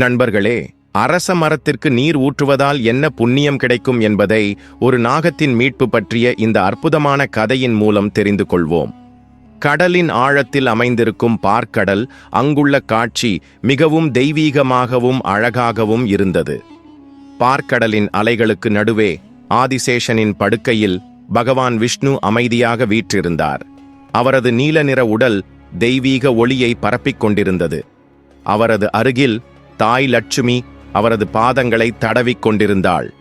நண்பர்களே அரச மரத்திற்கு நீர் ஊற்றுவதால் என்ன புண்ணியம் கிடைக்கும் என்பதை ஒரு நாகத்தின் மீட்பு பற்றிய இந்த அற்புதமான கதையின் மூலம் தெரிந்து கொள்வோம். கடலின் ஆழத்தில் அமைந்திருக்கும் பார்க்கடல் அங்குள்ள காட்சி மிகவும் தெய்வீகமாகவும் அழகாகவும் இருந்தது. பார்க்கடலின் அலைகளுக்கு நடுவே ஆதிசேஷனின் படுக்கையில் பகவான் விஷ்ணு அமைதியாக வீற்றிருந்தார். அவரது நீல நிற உடல் தெய்வீக ஒளியை பரப்பிக் கொண்டிருந்தது. அவரது அருகில் தாய் லட்சுமி அவரது பாதங்களை தடவிக் கொண்டிருந்தாள்.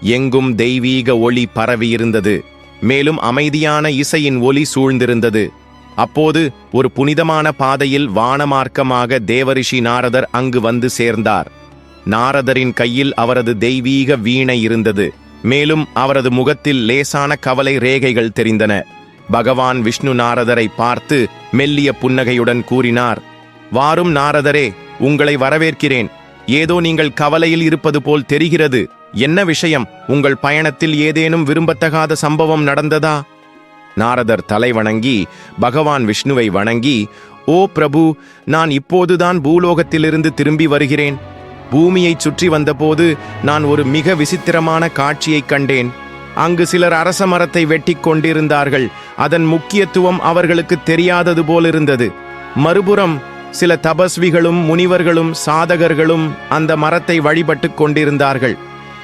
எங்கும் தெய்வீக ஒளி பரவியிருந்தது. மேலும் அமைதியான இசையின் ஒலி சூழ்ந்திருந்தது. அப்போது ஒரு புனிதமான பாதையில் வானமார்க்கமாக தேவரிஷி நாரதர் அங்கு வந்து சேர்ந்தார். நாரதரின் கையில் அவரது தெய்வீக வீணை இருந்தது. மேலும் அவரது முகத்தில் லேசான கவலை ரேகைகள் தெரிந்தன. பகவான் விஷ்ணு நாரதரை பார்த்து மெல்லிய புன்னகையுடன் கூறினார் வாரும் நாரதரே உங்களை வரவேற்கிறேன். ஏதோ நீங்கள் கவலையில் இருப்பது போல் தெரிகிறது. என்ன விஷயம்? உங்கள் பயணத்தில் ஏதேனும் விரும்பத்தகாத சம்பவம் நடந்ததா? நாரதர் தலை வணங்கி பகவான் விஷ்ணுவை வணங்கி ஓ பிரபு நான் இப்போதுதான் பூலோகத்திலிருந்து திரும்பி வருகிறேன். பூமியைச் சுற்றி வந்தபோது நான் ஒரு மிக விசித்திரமான காட்சியைக் கண்டேன். அங்கு சிலர் அரச மரத்தை வெட்டி கொண்டிருந்தார்கள். அதன் முக்கியத்துவம் அவர்களுக்கு தெரியாதது போலிருந்தது. மறுபுறம் சில தபஸ்விகளும் முனிவர்களும் சாதகர்களும் அந்த மரத்தை வழிபட்டுக் கொண்டிருந்தார்கள்.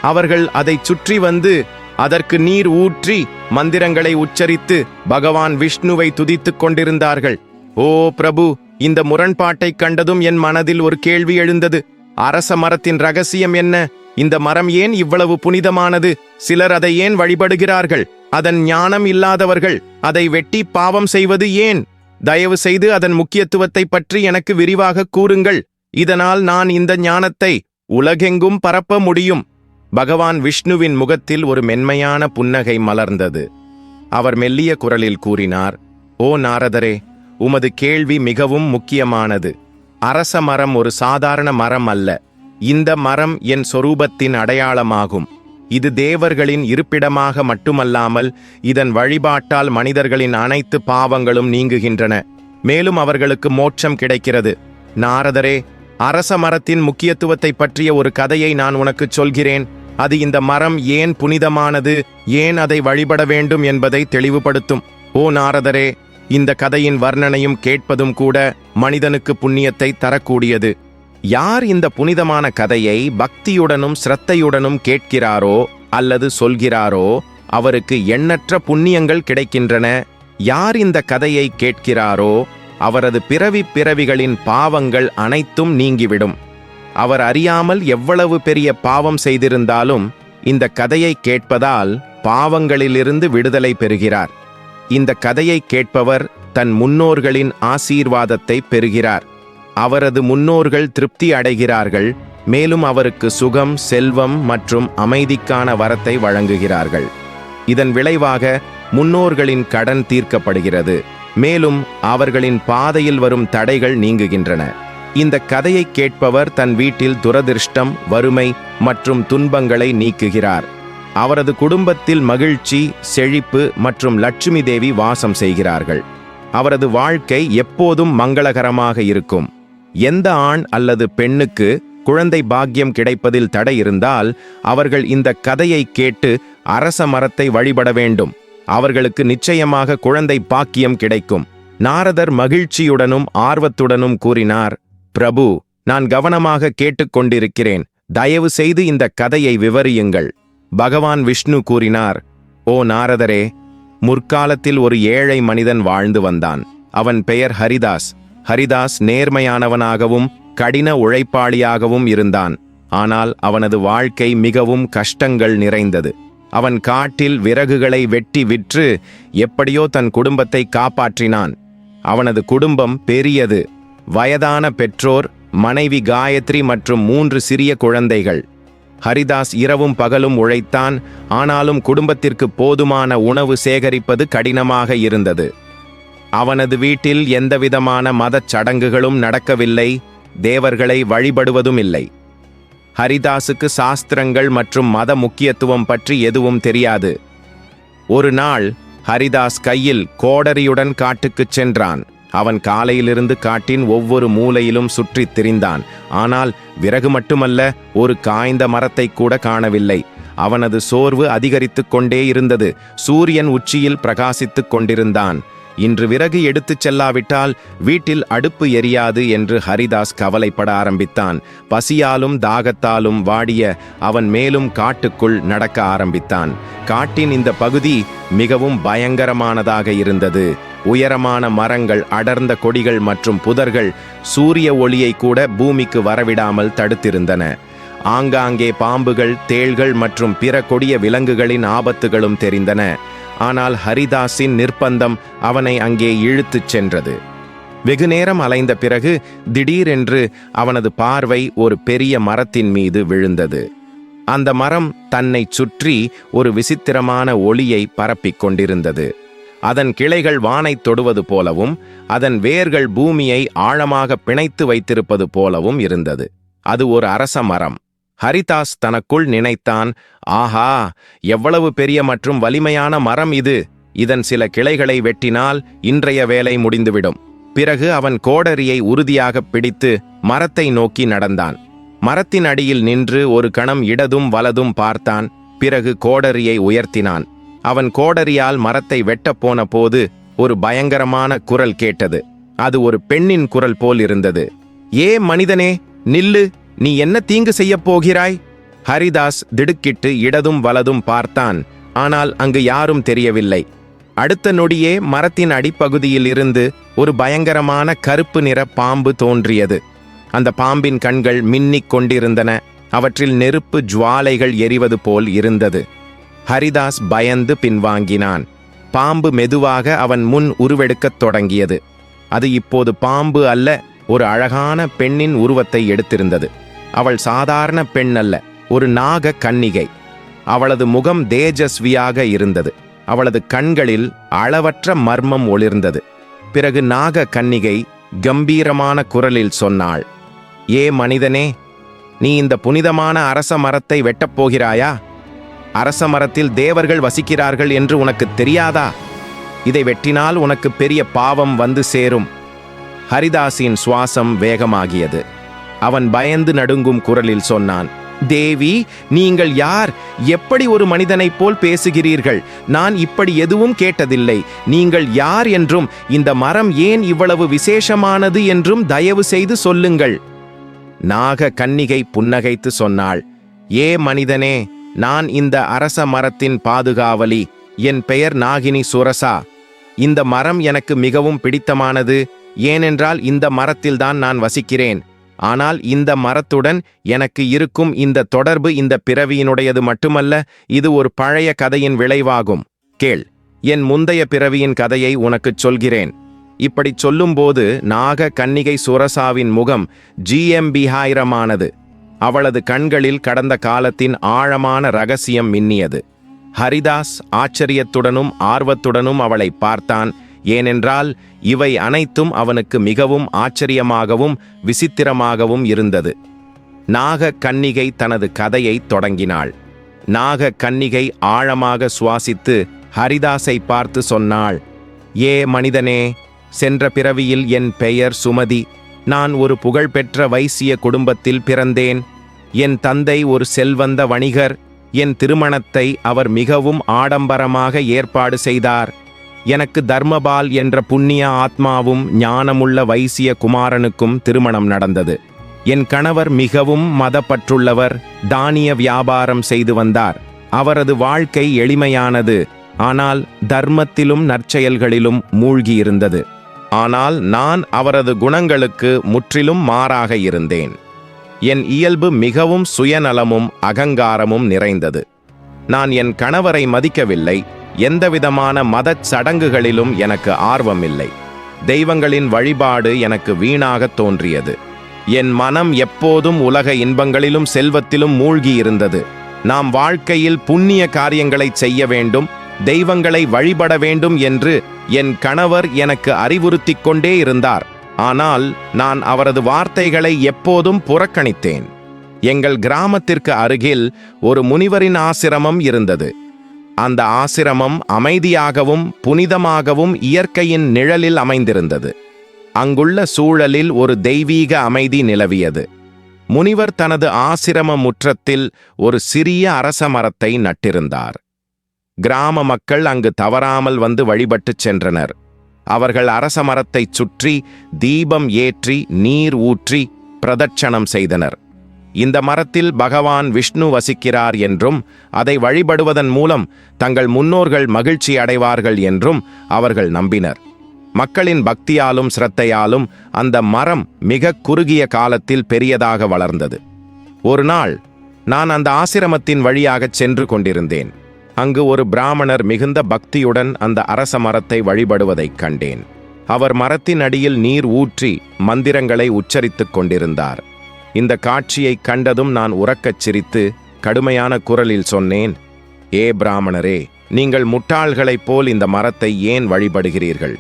அவர்கள் அதைச் சுற்றி வந்து அதற்கு நீர் ஊற்றி மந்திரங்களை உச்சரித்து பகவான் விஷ்ணுவை துதித்துக் கொண்டிருந்தார்கள். ஓ பிரபு இந்த முரண்பாட்டைக் கண்டதும் என் மனதில் ஒரு கேள்வி எழுந்தது. அரச மரத்தின் ரகசியம் என்ன? இந்த மரம் ஏன் இவ்வளவு புனிதமானது? சிலர் அதை ஏன் வழிபடுகிறார்கள்? அதன் ஞானம் இல்லாதவர்கள் அதை வெட்டி பாவம் செய்வது ஏன்? தயவு செய்து அதன் முக்கியத்துவத்தை பற்றி எனக்கு விரிவாக கூறுங்கள். இதனால் நான் இந்த ஞானத்தை உலகெங்கும் பரப்ப முடியும். பகவான் விஷ்ணுவின் முகத்தில் ஒரு மென்மையான புன்னகை மலர்ந்தது. அவர் மெல்லிய குரலில் கூறினார் ஓ நாரதரே உமது கேள்வி மிகவும் முக்கியமானது. அரச மரம் ஒரு சாதாரண மரம் அல்ல. இந்த மரம் என் சொரூபத்தின் அடையாளமாகும். இது தேவர்களின் இருப்பிடமாக மட்டுமல்லாமல் இதன் வழிபாட்டால் மனிதர்களின் அனைத்து பாவங்களும் நீங்குகின்றன. மேலும் அவர்களுக்கு மோட்சம் கிடைக்கிறது. நாரதரே அரச மரத்தின் முக்கியத்துவத்தை பற்றிய ஒரு கதையை நான் உனக்குச் சொல்கிறேன். அது இந்த மரம் ஏன் புனிதமானது? ஏன் அதை வழிபட வேண்டும் என்பதை தெளிவுபடுத்தும். ஓ நாரதரே இந்த கதையின் வர்ணனையும் கேட்பதும் கூட மனிதனுக்கு புண்ணியத்தை தரக்கூடியது. யார் இந்த புனிதமான கதையை பக்தியுடனும் சிரத்தையுடனும் கேட்கிறாரோ அல்லது சொல்கிறாரோ அவருக்கு எண்ணற்ற புண்ணியங்கள் கிடைக்கின்றன. யார் இந்த கதையை கேட்கிறாரோ அவரது பிறவி பிறவிகளின் பாவங்கள் அனைத்தும் நீங்கிவிடும். அவர் அறியாமல் எவ்வளவு பெரிய பாவம் செய்திருந்தாலும் இந்த கதையை கேட்பதால் பாவங்களிலிருந்து விடுதலை பெறுகிறார். இந்த கதையை கேட்பவர் தன் முன்னோர்களின் ஆசீர்வாதத்தை பெறுகிறார். அவரது முன்னோர்கள் திருப்தி அடைகிறார்கள் மேலும் அவருக்கு சுகம் செல்வம் மற்றும் அமைதிக்கான வரத்தை வழங்குகிறார்கள். இதன் விளைவாக முன்னோர்களின் கடன் தீர்க்கப்படுகிறது மேலும் அவர்களின் பாதையில் வரும் தடைகள் நீங்குகின்றன. இந்த கதையை கேட்பவர் தன் வீட்டில் துரதிர்ஷ்டம் வறுமை மற்றும் துன்பங்களை நீக்குகிறார். அவரது குடும்பத்தில் மகிழ்ச்சி செழிப்பு மற்றும் லட்சுமி தேவி வாசம் செய்கிறார்கள். அவரது வாழ்க்கை எப்போதும் மங்களகரமாக இருக்கும். எந்த ஆண் அல்லது பெண்ணுக்கு குழந்தை பாக்கியம் கிடைப்பதில் தடை இருந்தால் அவர்கள் இந்த கதையை கேட்டு அரச மரத்தை வழிபட வேண்டும். அவர்களுக்கு நிச்சயமாக குழந்தை பாக்கியம் கிடைக்கும். நாரதர் மகிழ்ச்சியுடனும் ஆர்வத்துடனும் கூறினார் பிரபு நான் கவனமாக கேட்டுக்கொண்டிருக்கிறேன் தயவு செய்து இந்த கதையை விவரியுங்கள். பகவான் விஷ்ணு கூறினார் ஓ நாரதரே முற்காலத்தில் ஒரு ஏழை மனிதன் வாழ்ந்து வந்தான். அவன் பெயர் ஹரிதாஸ். ஹரிதாஸ் நேர்மையானவனாகவும் கடின உழைப்பாளியாகவும் இருந்தான். ஆனால் அவனது வாழ்க்கை மிகவும் கஷ்டங்கள் நிறைந்தது. அவன் காட்டில் விறகுகளை வெட்டி விற்று எப்படியோ தன் குடும்பத்தை காப்பாற்றினான். அவனது குடும்பம் பெரியது. வயதான பெற்றோர் மனைவி காயத்ரி மற்றும் மூன்று சிறிய குழந்தைகள். ஹரிதாஸ் இரவும் பகலும் உழைத்தான் ஆனாலும் குடும்பத்திற்கு போதுமான உணவு சேகரிப்பது கடினமாக இருந்தது. அவனது வீட்டில் எந்தவிதமான மதச் சடங்குகளும் நடக்கவில்லை தேவர்களை வழிபடுவதும் இல்லை ஹரிதாஸுக்கு சாஸ்திரங்கள் மற்றும் மத முக்கியத்துவம் பற்றி எதுவும் தெரியாது. ஒரு நாள் ஹரிதாஸ் கையில் கோடரியுடன் காட்டுக்குச் சென்றான். அவன் காலையிலிருந்து காட்டின் ஒவ்வொரு மூலையிலும் சுற்றித் திரிந்தான். ஆனால் விறகு மட்டுமல்ல ஒரு காய்ந்த மரத்தை கூட காணவில்லை. அவனது சோர்வு அதிகரித்துக் கொண்டே இருந்தது. சூரியன் உச்சியில் பிரகாசித்துக் கொண்டிருந்தான். இன்று விறகு எடுத்துச் செல்லாவிட்டால் வீட்டில் அடுப்பு எரியாது என்று ஹரிதாஸ் கவலைப்பட ஆரம்பித்தான். பசியாலும் தாகத்தாலும் வாடிய அவன் மேலும் காட்டுக்குள் நடக்க ஆரம்பித்தான். காட்டின் இந்த பகுதி மிகவும் பயங்கரமானதாக இருந்தது. உயரமான மரங்கள் அடர்ந்த கொடிகள் மற்றும் புதர்கள் சூரிய ஒளியை கூட பூமிக்கு வரவிடாமல் தடுத்திருந்தன. ஆங்காங்கே பாம்புகள் தேள்கள் மற்றும் பிற கொடிய விலங்குகளின் ஆபத்துகளும் தெரிந்தன. ஆனால் ஹரிதாஸின் நிர்பந்தம் அவனை அங்கே இழுத்துச் சென்றது. வெகுநேரம் அலைந்த பிறகு திடீரென்று அவனது பார்வை ஒரு பெரிய மரத்தின் மீது விழுந்தது. அந்த மரம் தன்னை சுற்றி ஒரு விசித்திரமான ஒளியை பரப்பிக் கொண்டிருந்தது. அதன் கிளைகள் வானைத் தொடுவது போலவும் அதன் வேர்கள் பூமியை ஆழமாக பிணைத்து வைத்திருப்பது போலவும் இருந்தது. அது ஒரு அரச மரம். ஹரிதாஸ் தனக்குள் நினைத்தான் ஆஹா எவ்வளவு பெரிய மற்றும் வலிமையான மரம் இது. இதன் சில கிளைகளை வெட்டினால் இன்றைய வேலை முடிந்துவிடும். பிறகு அவன் கோடரியை உறுதியாக பிடித்து மரத்தை நோக்கி நடந்தான். மரத்தின் அடியில் நின்று ஒரு கணம் இடதும் வலதும் பார்த்தான். பிறகு கோடரியை உயர்த்தினான். அவன் கோடரியால் மரத்தை வெட்டப்போன போது ஒரு பயங்கரமான குரல் கேட்டது. அது ஒரு பெண்ணின் குரல் போல் இருந்தது. ஏ மனிதனே நில்லு. நீ என்ன தீங்கு செய்யப் போகிறாய்? ஹரிதாஸ் திடுக்கிட்டு இடதும் வலதும் பார்த்தான். ஆனால் அங்கு யாரும் தெரியவில்லை. அடுத்த நொடியே மரத்தின் அடிப்பகுதியில் இருந்து ஒரு பயங்கரமான கருப்பு நிற பாம்பு தோன்றியது. அந்த பாம்பின் கண்கள் மின்னிக் கொண்டிருந்தன. அவற்றில் நெருப்பு ஜுவாலைகள் எரிவது போல் இருந்தது. ஹரிதாஸ் பயந்து பின்வாங்கினான். பாம்பு மெதுவாக அவன் முன் உருவெடுக்கத் தொடங்கியது. அது இப்போது பாம்பு அல்ல ஒரு அழகான பெண்ணின் உருவத்தை எடுத்திருந்தது. அவள் சாதாரண பெண் அல்ல ஒரு நாக கன்னிகை. அவளது முகம் தேஜஸ்வியாக இருந்தது. அவளது கண்களில் அளவற்ற மர்மம் ஒளிர்ந்தது. பிறகு நாக கன்னிகை கம்பீரமான குரலில் சொன்னாள் ஏ மனிதனே நீ இந்த புனிதமான அரச மரத்தை வெட்டப் போகிறாயா? அரச மரத்தில் தேவர்கள் வசிக்கிறார்கள் என்று உனக்கு தெரியாதா? இதை வெட்டினால் உனக்கு பெரிய பாவம் வந்து சேரும். ஹரிதாஸின் சுவாசம் வேகமாகியது. அவன் பயந்து நடுங்கும் குரலில் சொன்னான் தேவி நீங்கள் யார்? எப்படி ஒரு மனிதனைப் போல் பேசுகிறீர்கள்? நான் இப்படி எதுவும் கேட்டதில்லை. நீங்கள் யார் என்றும் இந்த மரம் ஏன் இவ்வளவு விசேஷமானது என்றும் தயவு செய்து சொல்லுங்கள். நாக கன்னிகை புன்னகைத்து சொன்னாள் ஏ மனிதனே நான் இந்த அரச மரத்தின் பாதுகாவலி. என் பெயர் நாகினி சுரசா. இந்த மரம் எனக்கு மிகவும் பிடித்தமானது. ஏனென்றால் இந்த மரத்தில்தான் நான் வசிக்கிறேன். ஆனால் இந்த மரத்துடன் எனக்கு இருக்கும் இந்த தொடர்பு இந்த பிறவியினுடையது மட்டுமல்ல இது ஒரு பழைய கதையின் விளைவாகும். கேள் என் முந்தைய பிறவியின் கதையை உனக்குச் சொல்கிறேன். இப்படிச் சொல்லும்போது நாக கன்னிகை சுரசாவின் முகம் ஜிஎம்பிஹாயிரமானது அவளது கண்களில் கடந்த காலத்தின் ஆழமான ரகசியம் மின்னியது. ஹரிதாஸ் ஆச்சரியத்துடனும் ஆர்வத்துடனும் அவளை பார்த்தான். ஏனென்றால் இவை அனைத்தும் அவனுக்கு மிகவும் ஆச்சரியமாகவும் விசித்திரமாகவும் இருந்தது. நாக கன்னிகை தனது கதையை தொடங்கினாள். நாக கன்னிகை ஆழமாக சுவாசித்து ஹரிதாஸை பார்த்து சொன்னாள் ஏ மனிதனே சென்ற பிறவியில் என் பெயர் சுமதி. நான் ஒரு புகழ்பெற்ற வைசிய குடும்பத்தில் பிறந்தேன். என் தந்தை ஒரு செல்வந்த வணிகர். என் திருமணத்தை அவர் மிகவும் ஆடம்பரமாக ஏற்பாடு செய்தார். எனக்கு தர்மபால் என்ற புண்ணிய ஆத்மாவும் ஞானமுள்ள வைசிய குமாரனுக்கும் திருமணம் நடந்தது. என் கணவர் மிகவும் மதப்பற்றுள்ளவர் தானிய வியாபாரம் செய்து வந்தார். அவரது வாழ்க்கை எளிமையானது ஆனால் தர்மத்திலும் நற்செயல்களிலும் மூழ்கியிருந்தது. ஆனால் நான் அவரது குணங்களுக்கு முற்றிலும் மாறாக இருந்தேன். என் இயல்பு மிகவும் சுயநலமும் அகங்காரமும் நிறைந்தது. நான் என் கணவரை மதிக்கவில்லை எந்தவிதமான மதச் சடங்குகளிலும் எனக்கு ஆர்வமில்லை. தெய்வங்களின் வழிபாடு எனக்கு வீணாகத் தோன்றியது. என் மனம் எப்போதும் உலக இன்பங்களிலும் செல்வத்திலும் மூழ்கியிருந்தது. நாம் வாழ்க்கையில் புண்ணிய காரியங்களைச் செய்ய வேண்டும் தெய்வங்களை வழிபட வேண்டும் என்று என் கணவர் எனக்கு அறிவுறுத்திக் கொண்டே இருந்தார். ஆனால் நான் அவரது வார்த்தைகளை எப்போதும் புறக்கணித்தேன். எங்கள் கிராமத்திற்கு அருகில் ஒரு முனிவரின் ஆசிரமம் இருந்தது. அந்த ஆசிரமம் அமைதியாகவும் புனிதமாகவும் இயற்கையின் நிழலில் அமைந்திருந்தது. அங்குள்ள சூழலில் ஒரு தெய்வீக அமைதி நிலவியது. முனிவர் தனது ஆசிரம முற்றத்தில் ஒரு சிறிய அரச மரத்தை நட்டிருந்தார். கிராம மக்கள் அங்கு தவறாமல் வந்து வழிபட்டுச் சென்றனர். அவர்கள் அரச மரத்தைச் சுற்றி தீபம் ஏற்றி நீர் ஊற்றி பிரதட்சணம் செய்தனர். இந்த மரத்தில் பகவான் விஷ்ணு வசிக்கிறார் என்றும் அதை வழிபடுவதன் மூலம் தங்கள் முன்னோர்கள் மகிழ்ச்சி அடைவார்கள் என்றும் அவர்கள் நம்பினர். மக்களின் பக்தியாலும் சிரத்தையாலும் அந்த மரம் மிக குறுகிய காலத்தில் பெரியதாக வளர்ந்தது. ஒரு நாள் நான் அந்த ஆசிரமத்தின் வழியாகச் சென்று கொண்டிருந்தேன். அங்கு ஒரு பிராமணர் மிகுந்த பக்தியுடன் அந்த அரச மரத்தை வழிபடுவதைக் கண்டேன். அவர் மரத்தின் அடியில் நீர் ஊற்றி மந்திரங்களை உச்சரித்துக் கொண்டிருந்தார். இந்த காட்சியைக் கண்டதும் நான் உறக்கச் சிரித்து கடுமையான குரலில் சொன்னேன் ஏ பிராமணரே நீங்கள் முட்டாள்களைப் போல் இந்த மரத்தை ஏன் வழிபடுகிறீர்கள்?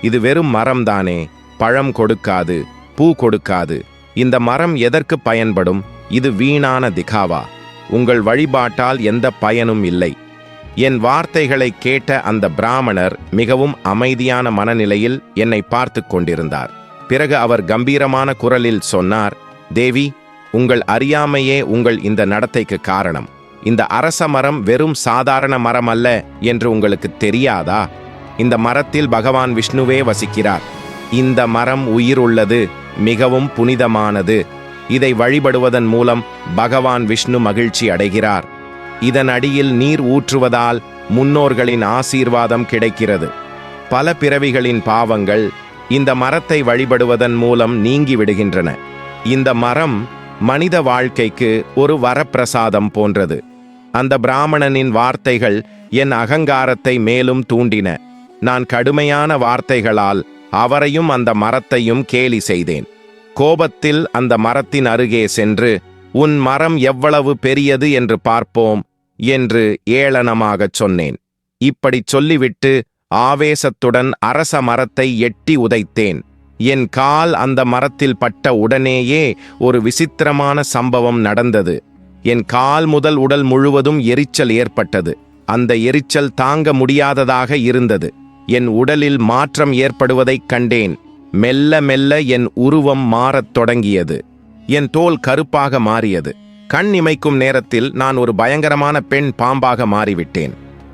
இது வெறும் மரம்தானே பழம் கொடுக்காது பூ கொடுக்காது. இந்த மரம் எதற்கு பயன்படும்? இது வீணான திகாவா? உங்கள் வழிபாட்டால் எந்த பயனும் இல்லை. என் வார்த்தைகளை கேட்ட அந்த பிராமணர் மிகவும் அமைதியான மனநிலையில் என்னை பார்த்து கொண்டிருந்தார். பிறகு அவர் கம்பீரமான குரலில் சொன்னார் தேவி உங்கள் அறியாமையே உங்கள் இந்த நடத்தைக்கு காரணம். இந்த அரச மரம் வெறும் சாதாரண மரம் அல்ல என்று உங்களுக்கு தெரியாதா? இந்த மரத்தில் பகவான் விஷ்ணுவே வசிக்கிறார். இந்த மரம் உயிருள்ளது மிகவும் புனிதமானது. இதை வழிபடுவதன் மூலம் பகவான் விஷ்ணு மகிழ்ச்சி அடைகிறார். இதன் அடியில் நீர் ஊற்றுவதால் முன்னோர்களின் ஆசீர்வாதம் கிடைக்கிறது. பல பிறவிகளின் பாவங்கள் இந்த மரத்தை வழிபடுவதன் மூலம் நீங்கி விடுகின்றன. இந்த மரம் மனித வாழ்க்கைக்கு ஒரு வரப்பிரசாதம் போன்றது. அந்த பிராமணனின் வார்த்தைகள் என் அகங்காரத்தை மேலும் தூண்டின. நான் கடுமையான வார்த்தைகளால் அவரையும் அந்த மரத்தையும் கேலி செய்தேன். கோபத்தில் அந்த மரத்தின் அருகே சென்று உன் மரம் எவ்வளவு பெரியது என்று பார்ப்போம் என்று ஏளனமாகச் சொன்னேன். இப்படிச் சொல்லிவிட்டு ஆவேசத்துடன் அரச மரத்தை எட்டி உதைத்தேன். என் கால் அந்த மரத்தில் பட்ட உடனேயே ஒரு விசித்திரமான சம்பவம் நடந்தது. என் கால் முதல் உடல் முழுவதும் எரிச்சல் ஏற்பட்டது. அந்த எரிச்சல் தாங்க முடியாததாக இருந்தது. என் உடலில் மாற்றம் ஏற்படுவதைக் கண்டேன். மெல்ல மெல்ல என் உருவம் மாறத் தொடங்கியது. என் தோல் கருப்பாக மாறியது. கண் இமைக்கும் நேரத்தில் நான் ஒரு பயங்கரமான பெண் பாம்பாக மாறிவிட்டேன்.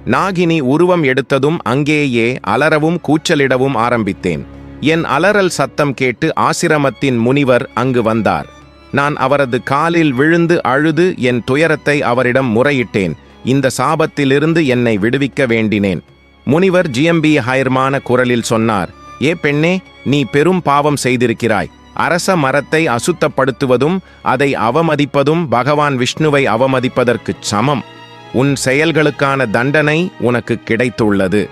நாகினி உருவம் எடுத்ததும் அங்கேயே அலறவும் கூச்சலிடவும் ஆரம்பித்தேன். என் அலறல் சத்தம் கேட்டு ஆசிரமத்தின் முனிவர் அங்கு வந்தார். நான் அவரது காலில் விழுந்து அழுது என் துயரத்தை அவரிடம் முறையிட்டேன். இந்த சாபத்திலிருந்து என்னை விடுவிக்க வேண்டினேன். முனிவர் ஜிஎம்பி ஹயர்மான குரலில் சொன்னார் ஏ பெண்ணே நீ பெரும் பாவம் செய்திருக்கிறாய். அரச மரத்தை அசுத்தப்படுத்துவதும் அதை அவமதிப்பதும் பகவான் விஷ்ணுவை அவமதிப்பதற்குச் சமம். உன் செயல்களுக்கான தண்டனை உனக்கு கிடைத்துள்ளது.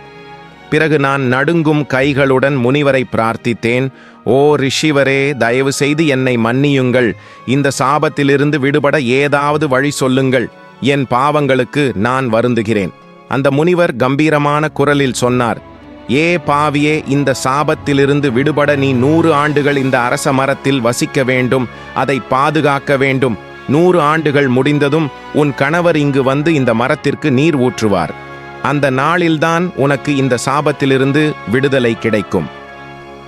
பிறகு நான் நடுங்கும் கைகளுடன் முனிவரை பிரார்த்தித்தேன். ஓ ரிஷிவரே தயவு செய்து என்னை மன்னியுங்கள். இந்த சாபத்திலிருந்து விடுபட ஏதாவது வழி சொல்லுங்கள். என் பாவங்களுக்கு நான் வருந்துகிறேன். அந்த முனிவர் கம்பீரமான குரலில் சொன்னார் ஏ பாவியே இந்த சாபத்திலிருந்து விடுபட நீ நூறு ஆண்டுகள் இந்த அரச மரத்தில் வசிக்க வேண்டும். அதை பாதுகாக்க வேண்டும். நூறு ஆண்டுகள் முடிந்ததும் உன் கணவர் இங்கு வந்து இந்த மரத்திற்கு நீர் ஊற்றுவார். அந்த நாளில்தான் உனக்கு இந்த சாபத்திலிருந்து விடுதலை கிடைக்கும்.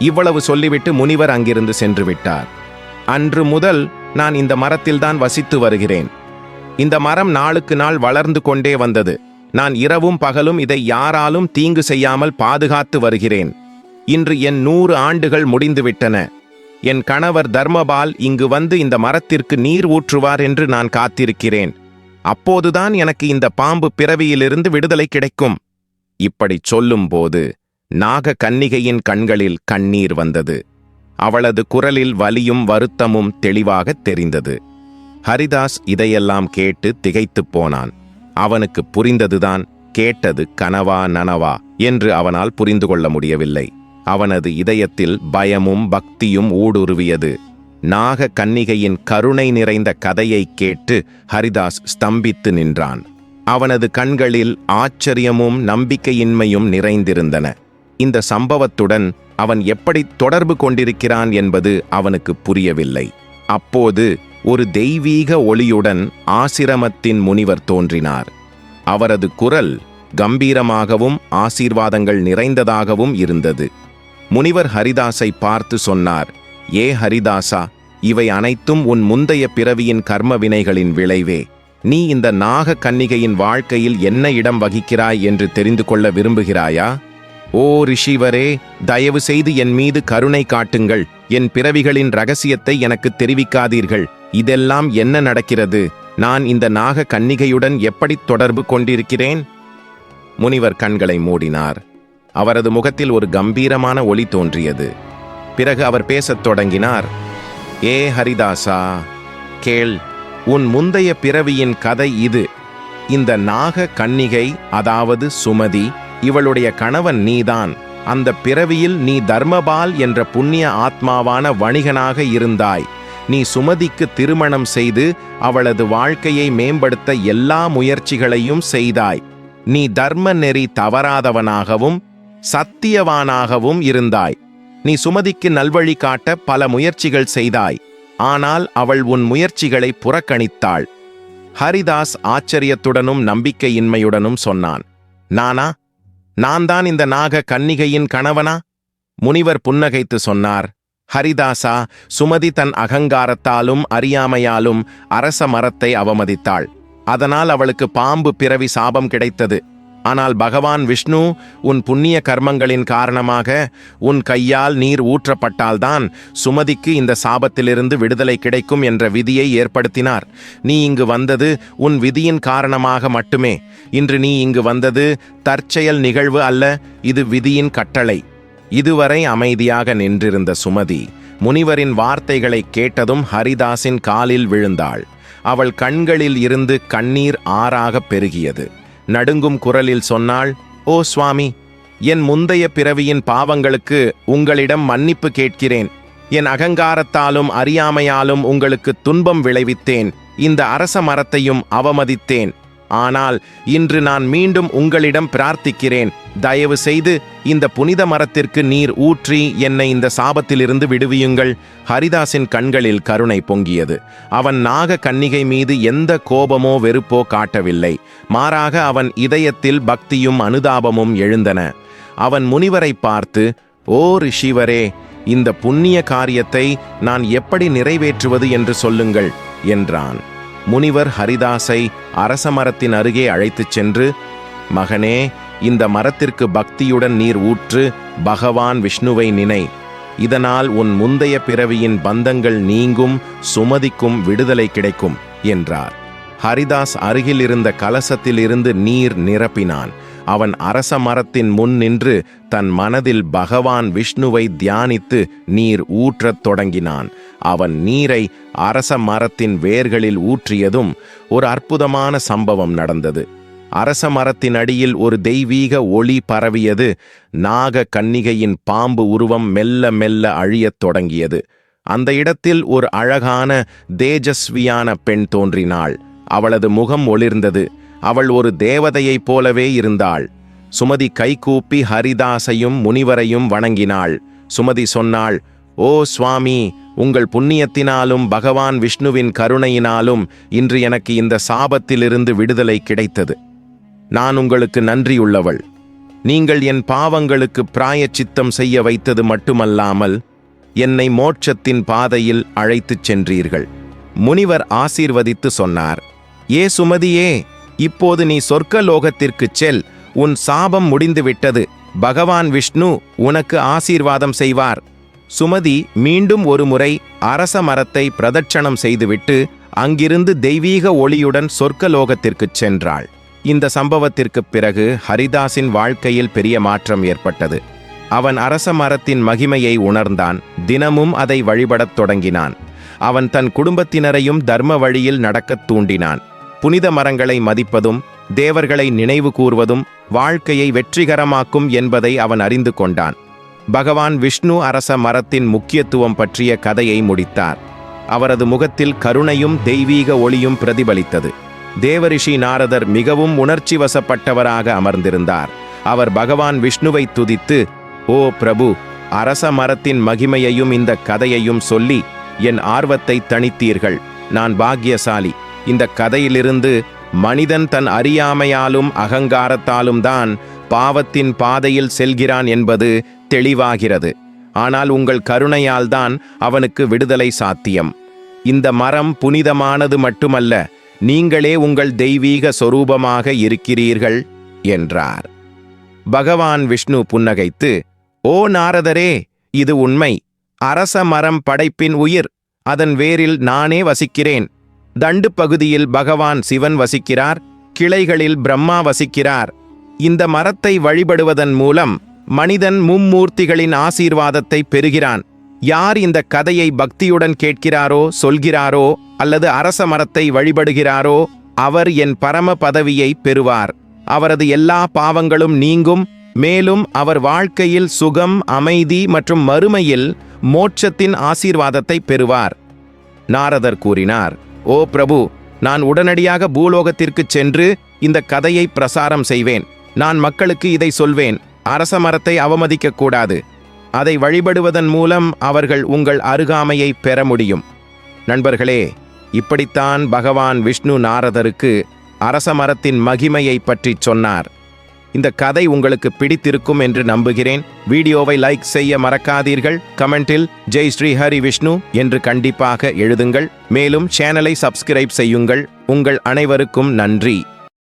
இவ்வளவு சொல்லிவிட்டு முனிவர் அங்கிருந்து சென்று விட்டார் அன்று முதல் நான் இந்த மரத்தில்தான் வசித்து வருகிறேன். இந்த மரம் நாளுக்கு நாள் வளர்ந்து கொண்டே வந்தது. நான் இரவும் பகலும் இதை யாராலும் தீங்கு செய்யாமல் பாதுகாத்து வருகிறேன். இன்று என் நூறு ஆண்டுகள் முடிந்துவிட்டன. என் கணவர் தர்மபால் இங்கு வந்து இந்த மரத்திற்கு நீர் ஊற்றுவார் என்று நான் காத்திருக்கிறேன். அப்போதுதான் எனக்கு இந்த பாம்பு பிறவியிலிருந்து விடுதலை கிடைக்கும். இப்படிச் சொல்லும்போது நாக கன்னிகையின் கண்களில் கண்ணீர் வந்தது. அவளது குரலில் வலியும் வருத்தமும் தெளிவாகத் தெரிந்தது. ஹரிதாஸ் இதையெல்லாம் கேட்டு திகைத்துப் போனான். அவனுக்கு புரிந்ததுதான் கேட்டது கனவா நனவா என்று அவனால் புரிந்து கொள்ள முடியவில்லை. அவனது இதயத்தில் பயமும் பக்தியும் ஊடுருவியது. நாக கன்னிகையின் கருணை நிறைந்த கதையைக் கேட்டு ஹரிதாஸ் ஸ்தம்பித்து நின்றான். அவனது கண்களில் ஆச்சரியமும் நம்பிக்கையின்மையும் நிறைந்திருந்தன. இந்த சம்பவத்துடன் அவன் எப்படி தொடர்பு கொண்டிருக்கிறான் என்பது அவனுக்கு புரியவில்லை. அப்போது ஒரு தெய்வீக ஒளியுடன் ஆசிரமத்தின் முனிவர் தோன்றினார். அவரது குரல் கம்பீரமாகவும் ஆசீர்வாதங்கள் நிறைந்ததாகவும் இருந்தது. முனிவர் ஹரிதாஸை பார்த்து சொன்னார் ஏ ஹரிதாசா இவை அனைத்தும் உன் முந்தைய பிறவியின் கர்ம வினைகளின் விளைவே. நீ இந்த நாக கன்னிகையின் வாழ்க்கையில் என்ன இடம் வகிக்கிறாய் என்று தெரிந்து கொள்ள விரும்புகிறாயா? ஓ ரிஷிவரே தயவு செய்து என் மீது கருணை காட்டுங்கள். என் பிறவிகளின் ரகசியத்தை எனக்கு தெரிவிக்காதீர்கள். இதெல்லாம் என்ன நடக்கிறது? நான் இந்த நாக கன்னிகையுடன் எப்படி தொடர்பு கொண்டிருக்கிறேன்? முனிவர் கண்களை மூடினார். அவரது முகத்தில் ஒரு கம்பீரமான ஒளி தோன்றியது. பிறகு அவர் பேசத் தொடங்கினார். ஏ ஹரிதாசா கேள் உன் முந்தைய பிறவியின் கதை இது. இந்த நாக கன்னிகை அதாவது சுமதி இவளுடைய கணவன் நீதான். அந்த பிறவியில் நீ தர்மபால் என்ற புண்ணிய ஆத்மாவான வணிகனாக இருந்தாய். நீ சுமதிக்கு திருமணம் செய்து அவளது வாழ்க்கையை மேம்படுத்த எல்லா முயற்சிகளையும் செய்தாய். நீ தர்ம நெறி தவறாதவனாகவும் சத்தியவானாகவும் இருந்தாய். நீ சுமதிக்கு நல்வழி காட்ட பல முயற்சிகள் செய்தாய். ஆனால் அவள் உன் முயற்சிகளை புறக்கணித்தாள். ஹரிதாஸ் ஆச்சரியத்துடனும் நம்பிக்கையின்மையுடனும் சொன்னான் நானா? நான் தான் இந்த நாக கன்னிகையின் கணவனா? முனிவர் புன்னகைத்து சொன்னார் ஹரிதாசா சுமதி தன் அகங்காரத்தாலும் அறியாமையாலும் அரச மரத்தை அவமதித்தாள். அதனால் அவளுக்கு பாம்பு பிறவி சாபம் கிடைத்தது. ஆனால் பகவான் விஷ்ணு உன் புண்ணிய கர்மங்களின் காரணமாக உன் கையால் நீர் ஊற்றப்பட்டால்தான் சுமதிக்கு இந்த சாபத்திலிருந்து விடுதலை கிடைக்கும் என்ற விதியை ஏற்படுத்தினார். நீ இங்கு வந்தது உன் விதியின் காரணமாக மட்டுமே. இன்று நீ இங்கு வந்தது தற்செயல் நிகழ்வு அல்ல இது விதியின் கட்டளை. இதுவரை அமைதியாக நின்றிருந்த சுமதி முனிவரின் வார்த்தைகளை கேட்டதும் ஹரிதாஸின் காலில் விழுந்தாள். அவள் கண்களில் இருந்து கண்ணீர் ஆறாக பெருகியது. நடுங்கும் குரலில் சொன்னாள் ஓ சுவாமி என் முந்தைய பிறவியின் பாவங்களுக்கு உங்களிடம் மன்னிப்பு கேட்கிறேன். என் அகங்காரத்தாலும் அறியாமையாலும் உங்களுக்கு துன்பம் விளைவித்தேன். இந்த அரச மரத்தையும் அவமதித்தேன். ஆனால் இன்று நான் மீண்டும் உங்களிடம் பிரார்த்திக்கிறேன். தயவு செய்து இந்த புனித மரத்திற்கு நீர் ஊற்றி என்னை இந்த சாபத்திலிருந்து விடுவியுங்கள். ஹரிதாசின் கண்களில் கருணை பொங்கியது. அவன் நாக கன்னிகை மீது எந்த கோபமோ வெறுப்போ காட்டவில்லை. மாறாக அவன் இதயத்தில் பக்தியும் அனுதாபமும் எழுந்தன. அவன் முனிவரை பார்த்து ஓ ரிஷிவரே இந்த புண்ணிய காரியத்தை நான் எப்படி நிறைவேற்றுவது என்று சொல்லுங்கள் என்றான். முனிவர் ஹரிதாஸை அரச மரத்தின் அருகே அழைத்துச் சென்று மகனே இந்த மரத்திற்கு பக்தியுடன் நீர் ஊற்று பகவான் விஷ்ணுவை நினை. இதனால் உன் முந்தைய பிறவியின் பந்தங்கள் நீங்கும் சுமதிக்கும் விடுதலை கிடைக்கும் என்றார். ஹரிதாஸ் அருகில் இருந்த கலசத்திலிருந்து நீர் நிரப்பினான். அவன் அரச மரத்தின் முன் நின்று தன் மனதில் பகவான் விஷ்ணுவை தியானித்து நீர் ஊற்றத் தொடங்கினான். அவன் நீரை அரச மரத்தின் வேர்களில் ஊற்றியதும் ஒரு அற்புதமான சம்பவம் நடந்தது. அரச மரத்தின் அடியில் ஒரு தெய்வீக ஒளி பரவியது. நாக கன்னிகையின் பாம்பு உருவம் மெல்ல மெல்ல அழியத் தொடங்கியது. அந்த இடத்தில் ஒரு அழகான தேஜஸ்வியான பெண் தோன்றினாள். அவளது முகம் ஒளிர்ந்தது. அவள் ஒரு தேவதையைப் போலவே இருந்தாள். சுமதி கைகூப்பி ஹரிதாசையும் முனிவரையும் வணங்கினாள். சுமதி சொன்னாள் ஓ சுவாமி உங்கள் புண்ணியத்தினாலும் பகவான் விஷ்ணுவின் கருணையினாலும் இன்று எனக்கு இந்த சாபத்திலிருந்து விடுதலை கிடைத்தது. நான் உங்களுக்கு நன்றியுள்ளவள். நீங்கள் என் பாவங்களுக்கு பிராயச்சித்தம் செய்ய வைத்தது மட்டுமல்லாமல் என்னை மோட்சத்தின் பாதையில் அழைத்துச் சென்றீர்கள். முனிவர் ஆசீர்வதித்து சொன்னார் ஏ சுமதியே இப்போது நீ சொர்க்க லோகத்திற்குச் செல். உன் சாபம் முடிந்துவிட்டது. பகவான் விஷ்ணு உனக்கு ஆசீர்வாதம் செய்வார். சுமதி மீண்டும் ஒருமுறை அரச மரத்தை பிரதட்சணம் செய்துவிட்டு அங்கிருந்து தெய்வீக ஒளியுடன் சொர்க்கலோகத்திற்குச் சென்றாள். இந்த சம்பவத்திற்குப் பிறகு ஹரிதாஸின் வாழ்க்கையில் பெரிய மாற்றம் ஏற்பட்டது. அவன் அரச மரத்தின் மகிமையை உணர்ந்தான் தினமும் அதை வழிபடத் தொடங்கினான். அவன் தன் குடும்பத்தினரையும் தர்ம வழியில் நடக்கத் தூண்டினான். புனித மரங்களை மதிப்பதும் தேவர்களை நினைவு கூர்வதும் வாழ்க்கையை வெற்றிகரமாக்கும் என்பதை அவன் அறிந்து கொண்டான். பகவான் விஷ்ணு அரச மரத்தின் முக்கியத்துவம் பற்றிய கதையை முடித்தார். அவரது முகத்தில் கருணையும் தெய்வீக ஒளியும் பிரதிபலித்தது. தேவரிஷி நாரதர் மிகவும் உணர்ச்சி வசப்பட்டவராக அமர்ந்திருந்தார். அவர் பகவான் விஷ்ணுவை துதித்து ஓ பிரபு அரச மரத்தின் மகிமையையும் இந்த கதையையும் சொல்லி என் ஆர்வத்தை தணித்தீர்கள். நான் பாக்கியசாலி. இந்த கதையிலிருந்து மனிதன் தன் அறியாமையாலும் அகங்காரத்தாலும் தான் பாவத்தின் பாதையில் செல்கிறான் என்பது தெளிவாகிறது. ஆனால் உங்கள் கருணையால்தான் அவனுக்கு விடுதலை சாத்தியம். இந்த மரம் புனிதமானது மட்டுமல்ல நீங்களே உங்கள் தெய்வீக சொரூபமாக இருக்கிறீர்கள் என்றார். பகவான் விஷ்ணு புன்னகைத்து ஓ நாரதரே இது உண்மை. அரச மரம் படைப்பின் உயிர். அதன் வேரில் நானே வசிக்கிறேன். தண்டு பகுதியில் பகவான் சிவன் வசிக்கிறார் கிளைகளில் பிரம்மா வசிக்கிறார். இந்த மரத்தை வழிபடுவதன் மூலம் மனிதன் மும்மூர்த்திகளின் ஆசீர்வாதத்தை பெறுகிறான். யார் இந்த கதையை பக்தியுடன் கேட்கிறாரோ சொல்கிறாரோ அல்லது அரச மரத்தை வழிபடுகிறாரோ அவர் என் பரம பதவியை பெறுவார். அவரது எல்லா பாவங்களும் நீங்கும். மேலும் அவர் வாழ்க்கையில் சுகம் அமைதி மற்றும் மறுமையில் மோட்சத்தின் ஆசீர்வாதத்தை பெறுவார். நாரதர் கூறினார் ஓ பிரபு நான் உடனடியாக பூலோகத்திற்குச் சென்று இந்த கதையை பிரசாரம் செய்வேன். நான் மக்களுக்கு இதை சொல்வேன். அரச மரத்தை அவமதிக்கக்கூடாது. அதை வழிபடுவதன் மூலம் அவர்கள் உங்கள் அருகாமையை பெற முடியும். நண்பர்களே இப்படித்தான் பகவான் விஷ்ணு நாரதருக்கு அரச மரத்தின் மகிமையை பற்றி சொன்னார். இந்த கதை உங்களுக்கு பிடித்திருக்கும் என்று நம்புகிறேன். வீடியோவை லைக் செய்ய மறக்காதீர்கள். கமெண்டில் ஜெய் ஸ்ரீ ஹரி விஷ்ணு என்று கண்டிப்பாக எழுதுங்கள். மேலும் சேனலை சப்ஸ்கிரைப் செய்யுங்கள். உங்கள் அனைவருக்கும் நன்றி.